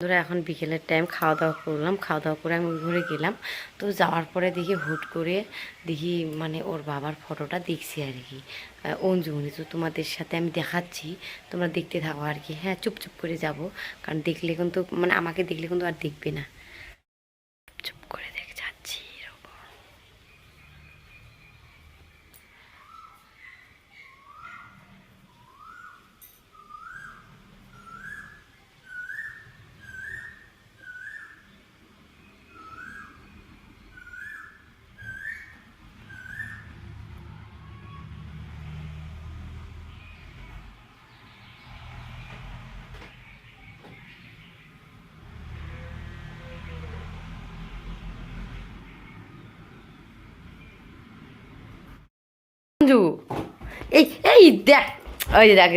ধরে এখন বিকেলের টাইম খাওয়া দাওয়া করলাম খাওয়া দাওয়া করে আমি ঘুরে গেলাম। তো যাওয়ার পরে দেখি হুট করে দেখি মানে ওর বাবার ফটোটা দেখছি আর কি। অঞ্জু অঞ্জুমনি তো তোমাদের সাথে আমি দেখাচ্ছি, তোমরা দেখতে থাকো আর কি। হ্যাঁ চুপচুপ চুপ করে যাব, কারণ দেখলে কিন্তু মানে আমাকে দেখলে কিন্তু আর দেখবে না চুপ করে দেখ যাচ্ছি এরকম অঞ্জু এই এই দেখ, ওই দেখ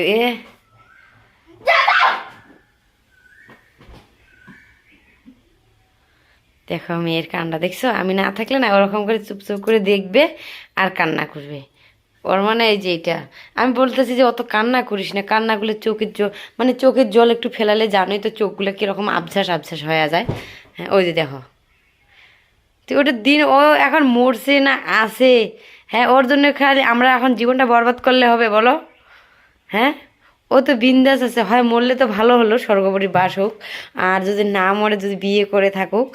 দেখো মেয়ের কান্না, দেখছ? আমি না থাকলে না ওরকম করে চুপ চুপ করে দেখবে আর কান্না করবে। ওর মানে এই যে এটা। আমি বলতেছি যে অত কান্না করিস না কান্না করলে চোখের জল মানে চোখের জল একটু ফেলালে জানোই তো চোখগুলো কীরকম আবঝাস আবঝাস হয়ে যায়। হ্যাঁ ওই যে দেখো। তো ওটা দিন, ও এখন মরছে না, আছে। হ্যাঁ ওর জন্য খালি আমরা এখন জীবনটা বরবাদ করলে হবে বলো? হ্যাঁ? ও তো বিন্দাস আছে হয় মরলে তো ভালো হলো স্বর্গপরী বাস হোক। আর যদি না মরে যদি বিয়ে করে থাকুক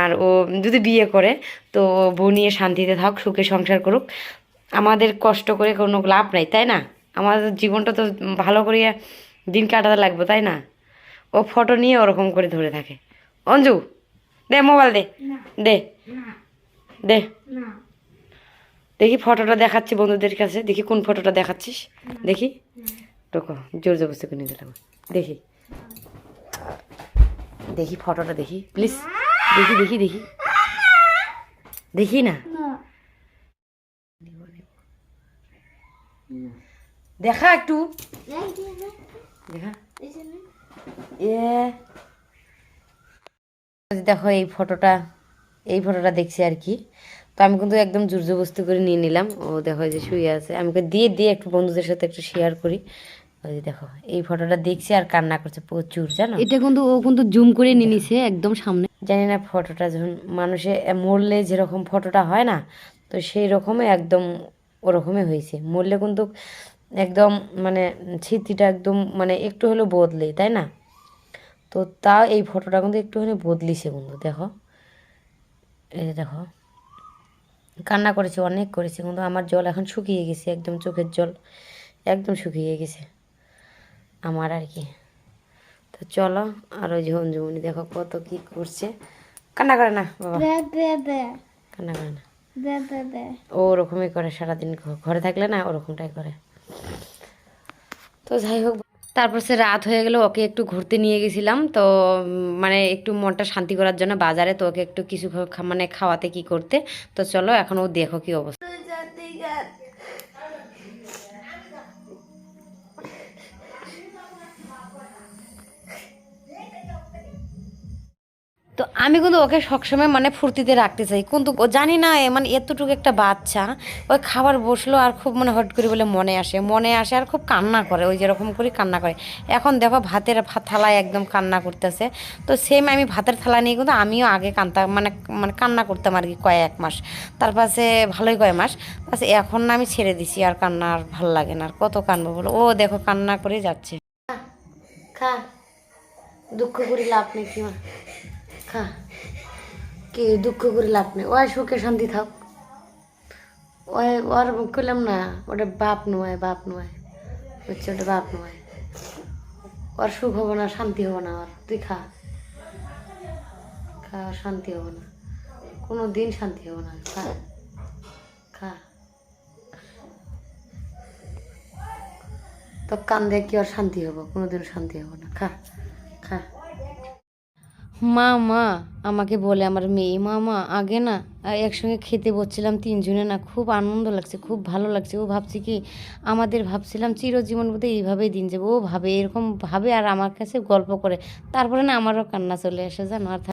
আর ও যদি বিয়ে করে তো বউ নিয়ে শান্তিতে থাক সুখে সংসার করুক। আমাদের কষ্ট করে কোনো লাভ নাই তাই না? আমাদের জীবনটা তো ভালো করে দিন কাটাতে লাগবে তাই না? ও ফটো নিয়ে ওরকম করে ধরে থাকে। অঞ্জু দে মোবাইল দে। দে। দে। দেখি ফটোটা দেখাচ্ছি বন্ধুদের কাছে। দেখি কোন ফটোটা দেখাচ্ছিস? দেখি। টোকো জোর জবস্তি করে নিয়ে দিলাম দেখি। দেখি ফটোটা দেখি। প্লিজ দেখি দেখি দেখি। দেখি না? দেখা একটু। দেখা। দেখো এই ফটোটা এই ফটোটা দেখছি আর কি। তো আমি কিন্তু একদম জোরজবস্তি করে নিয়ে নিলাম। ও দেখো যে শুয়ে আছে। আমি দিয়ে দিয়ে একটু বন্ধুদের সাথে একটু শেয়ার করি। ওই দেখো এই ফটোটা দেখছি আর কান্না করছে প্রচুর জানো? এটা কিন্তু ও কিন্তু জুম করে নিয়ে নিছে একদম সামনে। জানি না ফটোটা যখন মানুষে মরলে যেরকম ফটোটা হয় না তো সেই রকমই একদম ওরকমই হয়েছে। মরলে কিন্তু একদম মানে স্মৃতিটা একদম মানে একটু হলেও বদলে তাই না? তো তা এই ফটোটা কিন্তু একটুখানি বদলিছে বন্ধু দেখো। এই দেখো। কান্না করেছি অনেক করেছি কিন্তু আমার জল এখন শুকিয়ে গেছে একদম চোখের জল একদম শুকিয়ে গেছে আমার আর কি। তো চলো আর ওই ঝঞ্ঝুমনি দেখো কত কি করছে। কান্না করে না বাবা। কান্না করে না। ও ওরকমই করে সারাদিন ঘরে থাকলে না ওরকমটাই করে। তো যাই হোক তারপর সে রাত হয়ে গেল, ওকে একটু ঘুরতে নিয়ে গেছিলাম। তো মানে একটু মনটা শান্তি করার জন্য বাজারে, তো ওকে একটু কিছু মানে খাওয়াতে কি করতে। তো চলো, এখন ও দেখো কি অবস্থা। আমি কিন্তু ওকে সবসময় মানে ফুর্তিতে রাখতে চাই। কিন্তু ও জানি না মানে এতটুকু একটা বাচ্চা ওই খাবার বসল আর খুব মানে হট করে বলে মনে আসে মনে আসে আর খুব কান্না করে, ওই যেরকম করে কান্না করে। এখন দেখো ভাতের থালায় একদম কান্না করতেছে। তো সেম আমি ভাতের থালা নিয়ে কিন্তু আমিও আগে কান্তা মানে মানে কান্না করতাম আর কি কয়েক মাস। তার পাশে ভালোই কয়েক মাস। পাশে এখন না আমি ছেড়ে দিছি, আর কান্না আর ভালো লাগে না। আর কত কানবো বলো? ও দেখো কান্না করে যাচ্ছে। খা। দুঃখ করি লাভ নেই কি মা। খা। কি দুঃখ করে লাভ নেই। ওই সুখে শান্তি থাক। ওই ওর করলাম না, ওটা বাপ নয় বাপ নয় হচ্ছে ওটা বাপ নয় ওর সুখ হব না, শান্তি হব না ওর। তুই খা। খা শান্তি হব না। কোনো দিন শান্তি হব না। খা। খা। তো কান্দে কি ওর শান্তি হব? কোনোদিন শান্তি হব না। খা। খা। মা মা আমাকে বলে আমার মেয়ে। মা মা আগে না একসঙ্গে খেতে বসছিলাম তিনজনে না, খুব আনন্দ লাগছে, খুব ভালো লাগছে। ও ভাবছে কি, আমাদের ভাবছিলাম চিরজীবন বোধহয় এইভাবেই দিন যাবে। ও ভাবে, এরকম ভাবে আর আমার কাছে গল্প করে। তারপরে না আমারও কান্না চলে আসে, জানো? আর